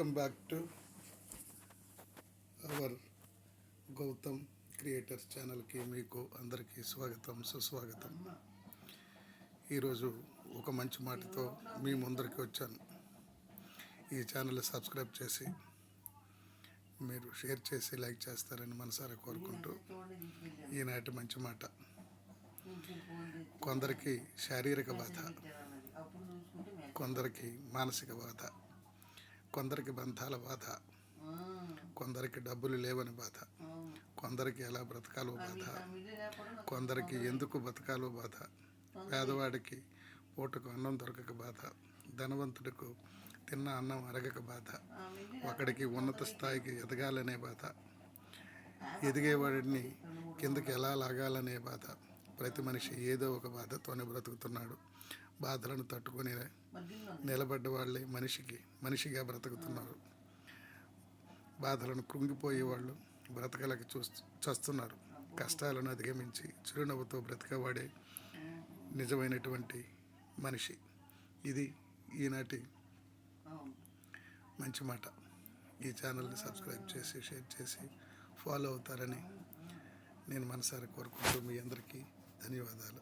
Welcome back to our Gautam creators ఛానల్కి మీకు అందరికీ స్వాగతం సుస్వాగతం. ఈరోజు ఒక మంచి మాటతో మీ ముందరికి వచ్చాను. ఈ ఛానల్ సబ్స్క్రైబ్ చేసి మీరు షేర్ చేసి లైక్ చేస్తారని మనసారా కోరుకుంటూ ఈనాటి మంచి మాట. కొందరికి శారీరక బాధ కొందరికి మానసిక బాధ కొందరికి బంధాల బాధ కొందరికి డబ్బులు లేవని బాధ కొందరికి ఎలా బ్రతకాలో బాధ కొందరికి ఎందుకు బతకాలో బాధ పేదవాడికి పూటకు అన్నం దొరకక బాధ ధనవంతుడికి తిన్న అన్నం అరగక బాధ ఒకడికి ఉన్నత స్థాయికి ఎదగాలనే బాధ ఎదిగేవాడిని కిందకి ఎలా లాగాలనే బాధ ప్రతి మనిషి ఏదో ఒక బాధతోనే బ్రతుకుతున్నాడు. బాధలను తట్టుకొని నిలబడ్డ వాళ్ళే మనిషికి మనిషిగా బ్రతుకుతున్నారు. బాధలను కృంగిపోయే వాళ్ళు బ్రతకలకి చూ చస్తున్నారు. కష్టాలను అధిగమించి చిరునవ్వుతో బ్రతకవాడే నిజమైనటువంటి మనిషి. ఇది ఈనాటి మంచి మాట. ఈ ఛానల్ని సబ్స్క్రైబ్ చేసి షేర్ చేసి ఫాలో అవుతారని నేను మనసారి కోరుకుంటూ మీ అందరికీ ధన్యవాదాలు